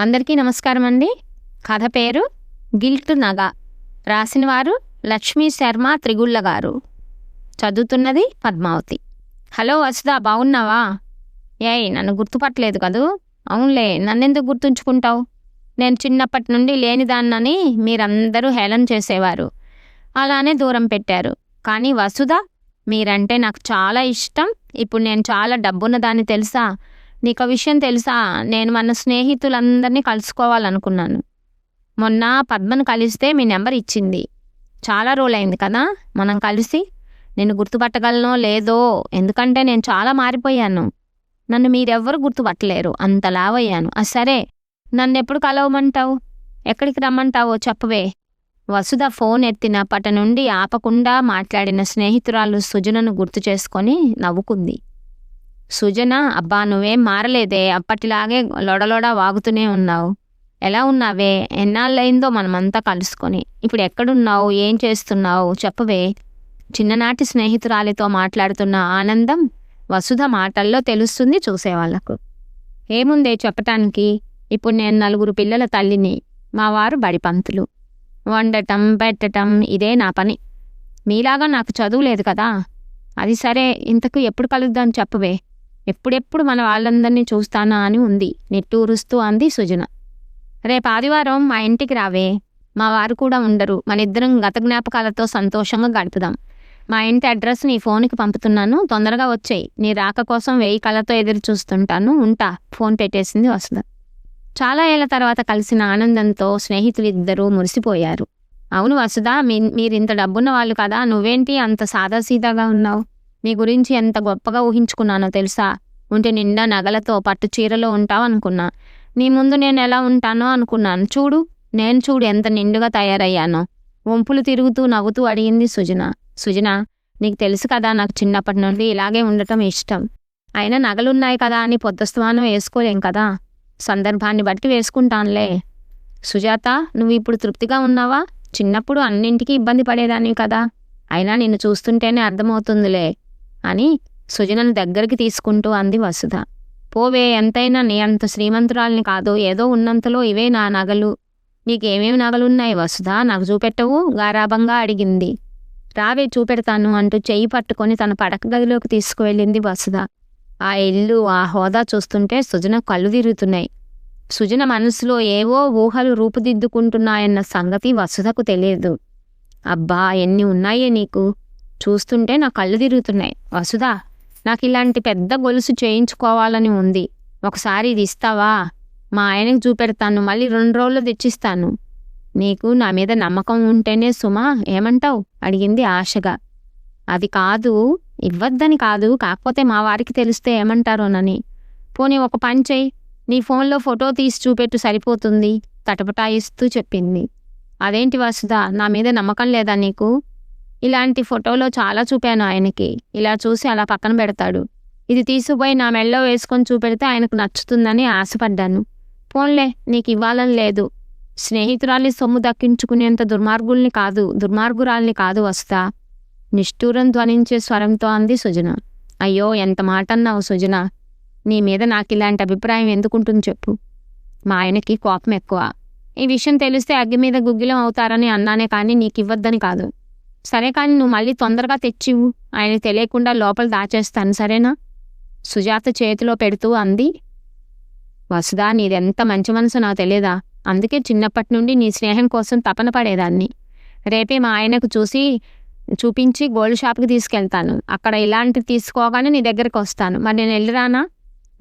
అందరికీ నమస్కారం అండి. కథ పేరు గిల్ట్ నగ. రాసినవారు లక్ష్మీ శర్మ త్రిగుళ్ళ గారు. చదువుతున్నది పద్మావతి. హలో వసుదా బాగున్నావా? ఏయ్ నన్ను గుర్తుపట్టలేదు కదూ? అవునులే నన్నెందుకు గుర్తుంచుకుంటావు? నేను చిన్నప్పటి నుండి లేనిదాన్నని మీరందరూ హేళన చేసేవారు. అలానే దూరం పెట్టారు. కానీ వసుధ మీరంటే నాకు చాలా ఇష్టం. ఇప్పుడు నేను చాలా డబ్బున్న దాన్ని తెలుసా? నీకు విషయం తెలుసా? నేను మన స్నేహితులందరినీ కలుసుకోవాలనుకున్నాను. మొన్న పద్మను కలిస్తే మీ నెంబర్ ఇచ్చింది. చాలా రోజులైంది కదా? మనం కలిసి నేను గుర్తుపట్టగలనో లేదో? ఎందుకంటే నేను చాలా మారిపోయాను. నన్ను మీరెవ్వరు గుర్తుపట్టలేరు. అంత లావయ్యాను. ఆ సరే. నన్ను ఎప్పుడు కలవమంటావు? ఎక్కడికి రమ్మంటావో చెప్పవే. వసుధ ఫోన్ ఎత్తినప్పటి నుండి ఆపకుండా మాట్లాడిన స్నేహితురాలు సుజనను గుర్తు చేసుకొని నవ్వుకుంది. సుజన అబ్బా నువ్వేం మారలేదే. అప్పటిలాగే లొడలొడ వాగుతూనే ఉన్నావు. ఎలా ఉన్నావే? ఎన్నాళ్ళయిందో మనమంతా కలుసుకొని. ఇప్పుడు ఎక్కడున్నావు? ఏం చేస్తున్నావు? చెప్పవే. చిన్ననాటి స్నేహితురాలితో మాట్లాడుతున్న ఆనందం వసుధ మాటల్లో తెలుస్తుంది చూసేవాళ్ళకు. ఏముందే చెప్పటానికి? ఇప్పుడు నేను నలుగురు పిల్లల తల్లిని మా వారు బడిపంతులు. వండటం పెట్టటం ఇదే నా పని. మీలాగా నాకు చదువు లేదు కదా. అది సరే ఇంతకు ఎప్పుడు కలుద్దాం చెప్పవే. ఎప్పుడెప్పుడు మన వాళ్ళందరినీ చూస్తానా అని ఉంది. నిట్టూరుస్తూ అంది సుజన. రేపు ఆదివారం మా ఇంటికి రావే. మా వారు కూడా ఉండరు. మన ఇద్దరం గత జ్ఞాపకాలతో సంతోషంగా గడుపుదాం. మా ఇంటి అడ్రస్ నీ ఫోన్కి పంపుతున్నాను. తొందరగా వచ్చాయి. నీ రాక కోసం వెయ్యి కళ్ళతో ఎదురు చూస్తుంటాను. ఉంటా. ఫోన్ పెట్టేసింది వసుధ. చాలా ఏళ్ళ తర్వాత కలిసిన ఆనందంతో స్నేహితులు ఇద్దరూ మురిసిపోయారు. అవును వసుధ మీ మీరింత డబ్బున్న వాళ్ళు కదా. నువ్వేంటి అంత సాదాసీదాగా ఉన్నావు? నీ గురించి ఎంత గొప్పగా ఊహించుకున్నానో తెలుసా? ఉంటే నిండా నగలతో పట్టు చీరలో ఉంటావు అనుకున్నా నీ ముందు నేను ఎలా ఉంటానో అనుకున్నాను. చూడు నేను చూడు ఎంత నిండుగా తయారయ్యానో. వంపులు తిరుగుతూ నవ్వుతూ అడిగింది సుజన. సుజన నీకు తెలుసు కదా నాకు చిన్నప్పటి నుండి ఇలాగే ఉండటం ఇష్టం. అయినా నగలున్నాయి కదా అని పొద్దుస్తమానం వేసుకోలేం కదా? సందర్భాన్ని బట్టి వేసుకుంటానులే. సుజాత నువ్వు ఇప్పుడు తృప్తిగా ఉన్నావా? చిన్నప్పుడు అన్నింటికీ ఇబ్బంది పడేదాన్ని కదా. అయినా నిన్ను చూస్తుంటేనే అర్థమవుతుందిలే. అని సుజనను దగ్గరికి తీసుకుంటూ అంది వసుధ. పోవే ఎంతైనా నీ అంత శ్రీమంతురాల్ని కాదు ఏదో ఉన్నంతలో ఇవే నా నగలు. నీకేమేమి నగలున్నాయి వసుధ? నాకు చూపెట్టవు? గారాభంగా అడిగింది. రావే చూపెడతాను అంటూ చెయ్యి పట్టుకొని తన పడక గదిలోకి తీసుకువెళ్ళింది వసుధ. ఆ ఇల్లు ఆ హోదా చూస్తుంటే సుజన కళ్ళు తిరుగుతున్నాయి. సుజన మనసులో ఏవో ఊహలు రూపుదిద్దుకుంటున్నాయన్న సంగతి వసుధకు తెలియదు. అబ్బా ఎన్ని ఉన్నాయే నీకు? చూస్తుంటే నా కళ్ళు తిరుగుతున్నాయి. వసుదా నాకు ఇలాంటి పెద్ద గొలుసు చేయించుకోవాలని ఉంది. ఒకసారి ఇది ఇస్తావా? మా ఆయనకు చూపెడతాను. మళ్ళీ రెండు రోజులు తెచ్చిస్తాను. నీకు నా మీద నమ్మకం ఉంటేనే సుమా ఏమంటావు? అడిగింది ఆశగా. అది కాదు ఇవ్వద్దని కాదు కాకపోతే మా వారికి తెలిస్తే ఏమంటారోనని. పోనీ ఒక పని చేయి. నీ ఫోన్లో ఫోటో తీసి చూపెట్టు సరిపోతుంది. తటపటాయిస్తూ చెప్పింది. అదేంటి వసుధ నా మీద నమ్మకం లేదా నీకు? ఇలాంటి ఫోటోలో చాలా చూపాను ఆయనకి. ఇలా చూసి అలా పక్కన పెడతాడు. ఇది తీసుకుపోయి నా మెళ్ళో వేసుకొని చూపెడితే ఆయనకు నచ్చుతుందని ఆశపడ్డాను. పోన్లే నీకు ఇవ్వాలని లేదు. స్నేహితురాల్ని సొమ్ము దక్కించుకునేంత దుర్మార్గుల్ని కాదు దుర్మార్గురాల్ని కాదు వస్తా. నిష్ఠూరం ధ్వనించే స్వరంతో అంది సుజన. అయ్యో ఎంత మాట అన్నావు సుజన. నీ మీద నాకు ఇలాంటి అభిప్రాయం ఎందుకుంటుంది చెప్పు. మా ఆయనకి కోపం ఎక్కువ ఈ విషయం తెలిస్తే అగ్గి మీద గుగ్గిలం అవుతారని అన్నానే కానీ నీకు ఇవ్వద్దని కాదు. సరే కానీ నువ్వు మళ్ళీ తొందరగా తెచ్చివు ఆయన తెలియకుండా లోపల దాచేస్తాను సరేనా? సుజాత చేతిలో పెడుతూ అంది. వసుదా నీదెంత మంచి మనసు నాకు తెలియదా అందుకే చిన్నప్పటి నుండి నీ స్నేహం కోసం తపన పడేదాన్ని. రేపే మా ఆయనకు చూసి చూపించి గోల్డ్ షాప్కి తీసుకెళ్తాను. అక్కడ ఇలాంటివి తీసుకోగానే నీ దగ్గరకు వస్తాను. మరి నేను వెళ్ళిరానా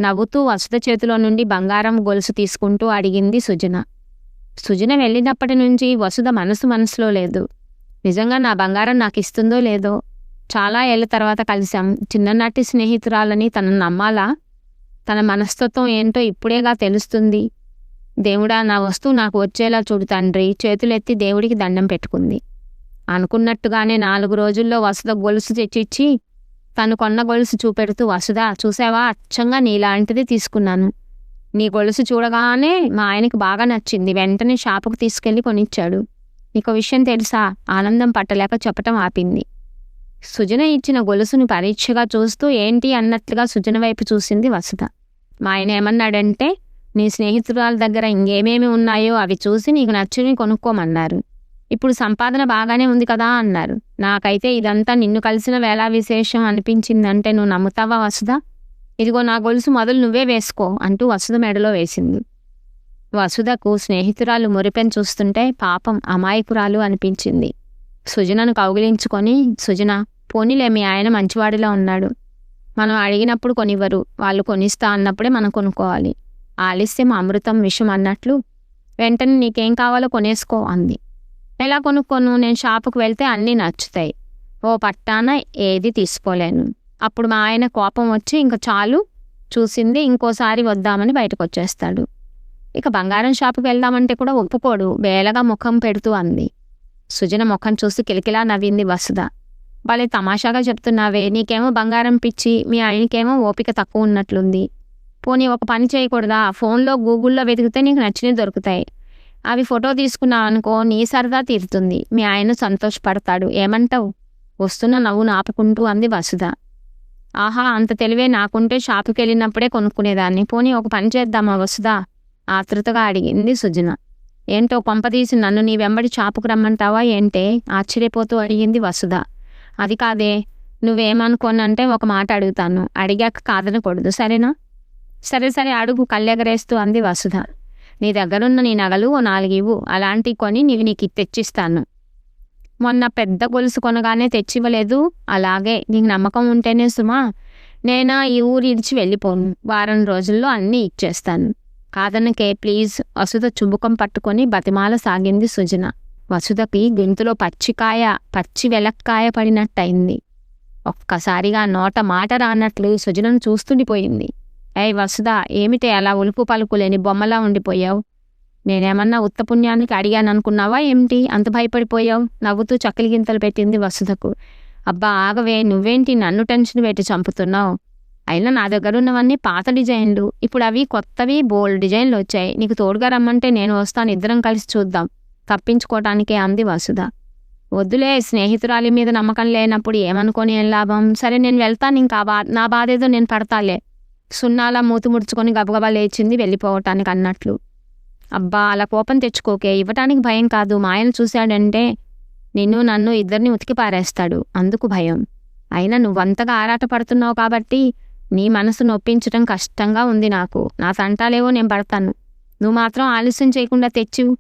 నవ్వుతూ వసుద చేతిలో నుండి బంగారం గొలుసు తీసుకుంటూ అడిగింది సుజన. సుజన వెళ్ళినప్పటి నుంచి వసుద మనసు మనసులో లేదు. నిజంగా నా బంగారం నాకు ఇస్తుందో లేదో చాలా ఏళ్ళ తర్వాత కలిసాం చిన్ననాటి స్నేహితురాలని తనను నమ్మాలా? తన మనస్తత్వం ఏంటో ఇప్పుడేగా తెలుస్తుంది. దేవుడా నా వస్తువు నాకు వచ్చేలా చూడు తండ్రి. చేతులెత్తి దేవుడికి దండం పెట్టుకుంది. అనుకున్నట్టుగానే నాలుగు రోజుల్లో వసుద గొలుసు తెచ్చిచ్చి తను కొన్న గొలుసు చూపెడుతూ వసుదా చూసావా? అచ్చంగా నీలాంటిది తీసుకున్నాను. నీ గొలుసు చూడగానే మా ఆయనకి బాగా నచ్చింది. వెంటనే షాపుకు తీసుకెళ్ళి కొనిచ్చాడు. నీకు విషయం తెలుసా? ఆనందం పట్టలేక చెప్పటం ఆపింది. సుజన ఇచ్చిన గొలుసును పరీక్షగా చూస్తూ ఏంటి అన్నట్లుగా సుజన వైపు చూసింది వసుధ. మా ఆయన ఏమన్నాడంటే నీ స్నేహితురాల దగ్గర ఇంకేమేమి ఉన్నాయో అవి చూసి నీకు నచ్చినవి కొనుక్కోమన్నారు. ఇప్పుడు సంపాదన బాగానే ఉంది కదా అన్నారు. నాకైతే ఇదంతా నిన్ను కలిసిన వేళ విశేషం అనిపించిందంటే నువ్వు నమ్ముతావా వసుధ? ఇదిగో నా గొలుసు మొదలు నువ్వే వేసుకో అంటూ వసుధ మెడలో వేసింది. వసుధకు స్నేహితురాలు మురిపెన్ చూస్తుంటే పాపం అమాయకురాలు అనిపించింది. సుజనను కౌగిలించుకొని సుజన పోనీలే మీ ఆయన మంచివాడిలో ఉన్నాడు. మనం అడిగినప్పుడు కొనివ్వరు. వాళ్ళు కొనిస్తా అన్నప్పుడే మనం కొనుక్కోవాలి. ఆలస్యం అమృతం విషం అన్నట్లు. వెంటనే నీకేం కావాలో కొనేసుకో అంది. ఎలా కొనుక్కోను? నేను షాపుకు వెళ్తే అన్నీ నచ్చుతాయి. ఓ పట్టాన ఏది తీసుకోలేను. అప్పుడు మా ఆయన కోపం వచ్చి ఇంక చాలు. చూసింది ఇంకోసారి వద్దామని బయటకు వచ్చేస్తాడు ఇక బంగారం షాపుకి వెళ్దామంటే కూడా ఒప్పుకోడు. వేలగా ముఖం పెడుతూ అంది. సుజన ముఖం చూసి కిలకిలా నవ్వింది వసుధ. భలే తమాషాగా చెప్తున్నావే. నీకేమో బంగారం పిచ్చి మీ ఆయనకేమో ఓపిక తక్కువ ఉన్నట్లుంది. పోనీ ఒక పని చేయకూడదా? ఫోన్లో గూగుల్లో వెతికితే నీకు నచ్చినవి దొరుకుతాయి. అవి ఫోటో తీసుకున్నావు అనుకో నీ సరదా తీరుతుంది. మీ ఆయన సంతోషపడతాడు. ఏమంటావు? వస్తున్న నవ్వు నాపుకుంటూ అంది వసుధ. ఆహా అంత తెలివే నాకుంటే షాపుకి వెళ్ళినప్పుడే కొనుక్కునేదాన్ని. పోనీ ఒక పని చేద్దామా వసుధ? ఆతృతగా అడిగింది సుజన. ఏంటో పంపదీసి నన్ను నీ వెంబడి చాపుకు రమ్మంటావా ఏంటే? ఆశ్చర్యపోతూ అడిగింది వసుధ. అది కాదే నువ్వేమనుకోనంటే ఒక మాట అడుగుతాను. అడిగాక కాదనకూడదు సరేనా? సరే సరే అడుగు కళ్ళెగరేస్తూ అంది వసుధ. నీ దగ్గరున్న నీ నగలు ఓ నాలుగు ఇవ్వు అలాంటివి కొని నీవి నీకు తెచ్చిస్తాను. మొన్న పెద్ద గొలుసు కొనగానే తెచ్చివ్వలేదు. అలాగే నీకు నమ్మకం ఉంటేనే సుమా నేనా ఈ ఊరు ఇడిచి వెళ్ళిపోను. వారం రోజుల్లో అన్నీ ఇచ్చేస్తాను. కాదనకే ప్లీజ్. వసుధ చుబుకం పట్టుకొని బతిమాల సాగింది సుజన. వసుధకి గొంతులో పచ్చికాయ పచ్చి వెలక్కాయ పడినట్టయింది. ఒక్కసారిగా నోట మాట రానట్లు సుజనను చూస్తుండిపోయింది. ఏయ్ వసుధ ఏమిటే అలా ఉలుపు పలుకు లేని బొమ్మలా ఉండిపోయావు? నేనేమన్నా ఉత్తపుణ్యానికి అడిగాను అనుకున్నావా ఏమిటి? అంత భయపడిపోయావు? నవ్వుతూ చక్కలి గింతలు పెట్టింది వసుధకు. అబ్బా ఆగవే నువ్వేంటి నన్ను టెన్షన్ పెట్టి చంపుతున్నావు? అయినా నా దగ్గర ఉన్నవన్నీ పాత డిజైన్లు. ఇప్పుడు అవి కొత్తవి బోల్డ్ డిజైన్లు వచ్చాయి. నీకు తోడుగా రమ్మంటే నేను వస్తాను. ఇద్దరం కలిసి చూద్దాం. తప్పించుకోవటానికే అంది వసుధ. వద్దులే స్నేహితురాలి మీద నమ్మకం లేనప్పుడు ఏమనుకొని ఏం లాభం? సరే నేను వెళ్తాను. ఇంకా బా నా బాధ ఏదో నేను పడతాలే. సున్నాలా మూతి ముడుచుకొని గబగబా లేచింది వెళ్ళిపోవటానికి అన్నట్లు. అబ్బా అలా కోపం తెచ్చుకోకే. ఇవ్వటానికి భయం కాదు. మాయను చూశాడంటే నిన్ను నన్ను ఇద్దరిని ఉతికి పారేస్తాడు. అందుకు భయం. అయినా నువ్వంతగా ఆరాట పడుతున్నావు కాబట్టి నీ మనసు నొప్పించటం కష్టంగా ఉంది నాకు. నా తంటాలేవో నేను పడతాను. నువ్వు మాత్రం ఆలస్యం చేయకుండా తెచ్చు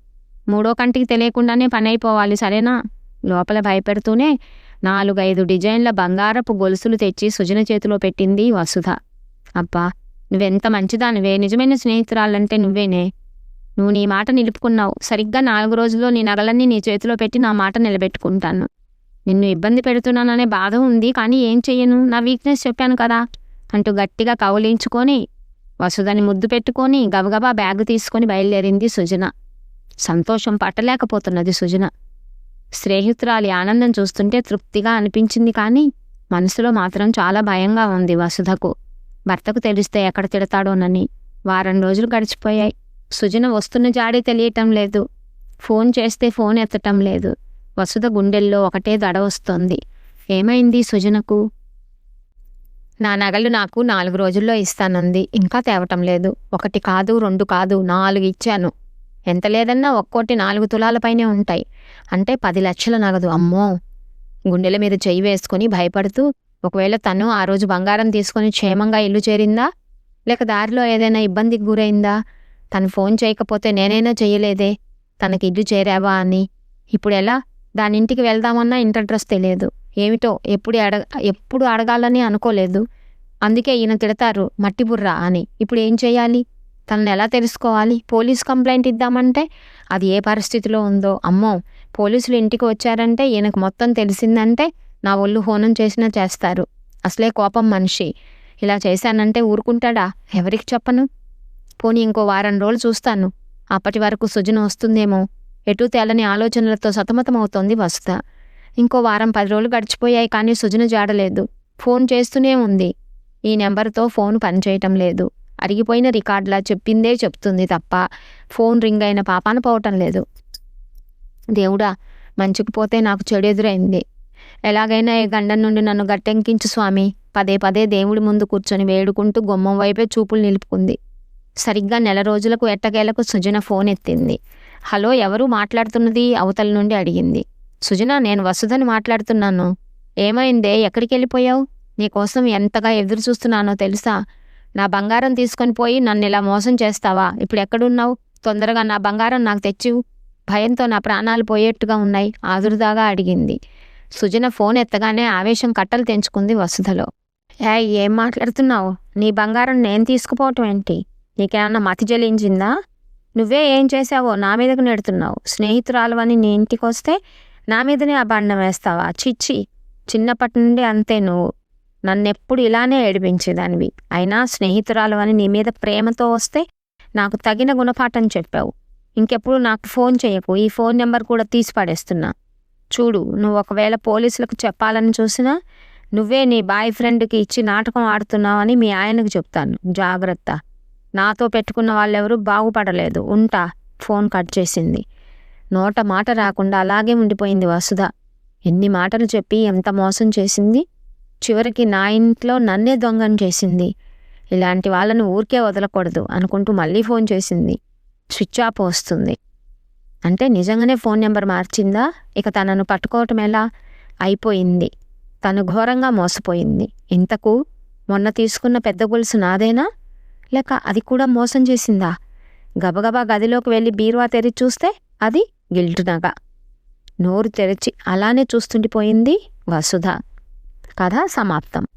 మూడో కంటికి తెలియకుండానే పని అయిపోవాలి సరేనా? లోపల భయపెడుతూనే నాలుగైదు డిజైన్ల బంగారపు గొలుసులు తెచ్చి సుజన చేతిలో పెట్టింది వసుధ. అబ్బా నువ్వెంత మంచిదానివే. నిజమైన స్నేహితురాలంటే నువ్వేనే. నువ్వు నీ మాట నిలుపుకున్నావు. సరిగ్గా నాలుగు రోజుల్లో నీ నగలన్నీ నీ చేతిలో పెట్టి నా మాట నిలబెట్టుకుంటాను. నిన్ను ఇబ్బంది పెడుతున్నాననే బాధ ఉంది కానీ ఏం చెయ్యను? నా వీక్నెస్ చెప్పాను కదా. అంటూ గట్టిగా కౌలించుకొని వసుధని ముద్దు పెట్టుకొని గబగబా బ్యాగు తీసుకొని బయలుదేరింది సుజన. సంతోషం పట్టలేకపోతున్నది సుజన. స్నేహితురాలి ఆనందం చూస్తుంటే తృప్తిగా అనిపించింది కానీ మనసులో మాత్రం చాలా భయంగా ఉంది వసుధకు. భర్తకు తెలిస్తే ఎక్కడ తిడతాడోనని. వారం రోజులు గడిచిపోయాయి. సుజన వస్తున్న జాడి తెలియటం లేదు. ఫోన్ చేస్తే ఫోన్ ఎత్తటం లేదు. వసుధ గుండెల్లో ఒకటే దడ వస్తోంది. ఏమైంది సుజనకు? నా నగలు నాకు నాలుగు రోజుల్లో ఇస్తానంది. ఇంకా తేవటం లేదు. ఒకటి కాదు రెండు కాదు నాలుగు ఇచ్చాను. ఎంత లేదన్నా ఒక్కోటి నాలుగు తులాలపైనే ఉంటాయి. అంటే పది లక్షల నగదు. అమ్మో! గుండెల మీద చెయ్యి వేసుకుని భయపడుతూ ఒకవేళ తను ఆ రోజు బంగారం తీసుకొని క్షేమంగా ఇల్లు చేరిందా? లేక దారిలో ఏదైనా ఇబ్బందికి గురైందా? తను ఫోన్ చేయకపోతే నేనైనా చేయలేదే తనకి ఇల్లు చేరావా అని. ఇప్పుడు ఎలా? దాని ఇంటికి వెళ్దామన్నా ఇంటి డ్రెస్ తెలియదు. ఏమిటో ఎప్పుడు అడగ ఎప్పుడు అడగాలని అనుకోలేదు. అందుకే ఈయన తిడతారు మట్టి బుర్ర అని. ఇప్పుడు ఏం చేయాలి? తనని ఎలా తెలుసుకోవాలి? పోలీస్ కంప్లైంట్ ఇద్దామంటే అది ఏ పరిస్థితిలో ఉందో? అమ్మో! పోలీసులు ఇంటికి వచ్చారంటే ఈయనకు మొత్తం తెలిసిందంటే నా ఒళ్ళు హోనం చేసినా చేస్తారు. అసలే కోపం మనిషి. ఇలా చేశానంటే ఊరుకుంటాడా? ఎవరికి చెప్పను? పోనీ ఇంకో వారం రోజులు చూస్తాను. అప్పటి వరకు సుజన వస్తుందేమో? ఎటూ తేలని ఆలోచనలతో సతమతమవుతోంది వసుధ. ఇంకో వారం పది రోజులు గడిచిపోయాయి కానీ సుజన జాడలేదు. ఫోన్ చేస్తూనే ఉంది. ఈ నెంబర్తో ఫోన్ పనిచేయటం లేదు. అరిగిపోయిన రికార్డులా చెప్పిందే చెప్తుంది తప్ప ఫోన్ రింగ్ అయిన పాపాన పోవటం లేదు. దేవుడా మంచికి పోతే నాకు చెడు ఎదురైంది ఎలాగైనా ఈ గండం నుండి నన్ను గట్టెంకించు స్వామి. పదే పదే దేవుడి ముందు కూర్చొని వేడుకుంటూ గుమ్మం వైపే చూపులు నిలుపుకుంది. సరిగ్గా నెల రోజులకు ఎట్టకేలకు సుజన ఫోన్ ఎత్తింది హలో ఎవరు మాట్లాడుతున్నది? అవతల నుండి అడిగింది. సుజన నేను వసుధని మాట్లాడుతున్నాను. ఏమైందే? ఎక్కడికి వెళ్ళిపోయావు నీకోసం ఎంతగా ఎదురు చూస్తున్నానో తెలుసా? నా బంగారం తీసుకొని పోయి నన్ను ఇలా మోసం చేస్తావా? ఇప్పుడు ఎక్కడున్నావు? తొందరగా నా బంగారం నాకు తెచ్చివు. భయంతో నా ప్రాణాలు పోయేట్టుగా ఉన్నాయి ఆదురుదాగా అడిగింది. సుజన ఫోన్ ఎత్తగానే ఆవేశం కట్టలు తెంచుకుంది వసుధలో. ఏ ఏం మాట్లాడుతున్నావు? నీ బంగారం నేను తీసుకుపోవటం ఏంటి? నీకేమన్నా మతి జలించిందా? నువ్వే ఏం చేసావో నా మీదకు నెడుతున్నావు. స్నేహితురాలు నీ ఇంటికి వస్తే నా మీదనే అబాండం వేస్తావా? చిచ్చి చిన్నప్పటి నుండి అంతే నువ్వు. నన్నెప్పుడు ఇలానే ఏడిపించేదానివి. అయినా స్నేహితురాలు అని నీ మీద ప్రేమతో వస్తే నాకు తగిన గుణపాఠం చెప్పావు. ఇంకెప్పుడు నాకు ఫోన్ చేయకు. ఈ ఫోన్ నెంబర్ కూడా తీసి పడేస్తున్నా. చూడు నువ్వు ఒకవేళ పోలీసులకు చెప్పాలని చూసినా నువ్వే నీ బాయ్ ఫ్రెండ్కి ఇచ్చి నాటకం ఆడుతున్నావని మీ ఆయనకు చెప్తాను. జాగ్రత్త. నాతో పెట్టుకున్న వాళ్ళెవరూ బాగుపడలేదు. ఉంటా. ఫోన్ కట్ చేసింది. నోట మాట రాకుండా అలాగే ఉండిపోయింది వసుధ. ఎన్ని మాటలు చెప్పి ఎంత మోసం చేసింది? చివరికి నా ఇంట్లో నన్నే దొంగను చేసింది. ఇలాంటి వాళ్ళను ఊరికే వదలకూడదు అనుకుంటూ మళ్ళీ ఫోన్ చేసింది. స్విచ్ ఆఫ్ వస్తుంది. అంటే నిజంగానే ఫోన్ నెంబర్ మార్చిందా? ఇక తనను పట్టుకోవటం ఎలా? అయిపోయింది. తను ఘోరంగా మోసపోయింది. ఇంతకు మొన్న తీసుకున్న పెద్ద గొలుసు నాదేనా? లేక అది కూడా మోసం చేసిందా? గబగబా గదిలోకి వెళ్ళి బీరువా తెరిచి చూస్తే అది గిల్టునగ నోరు తెరిచి అలానే చూస్తుండిపోయింది వసుధ. కథ సమాప్తం.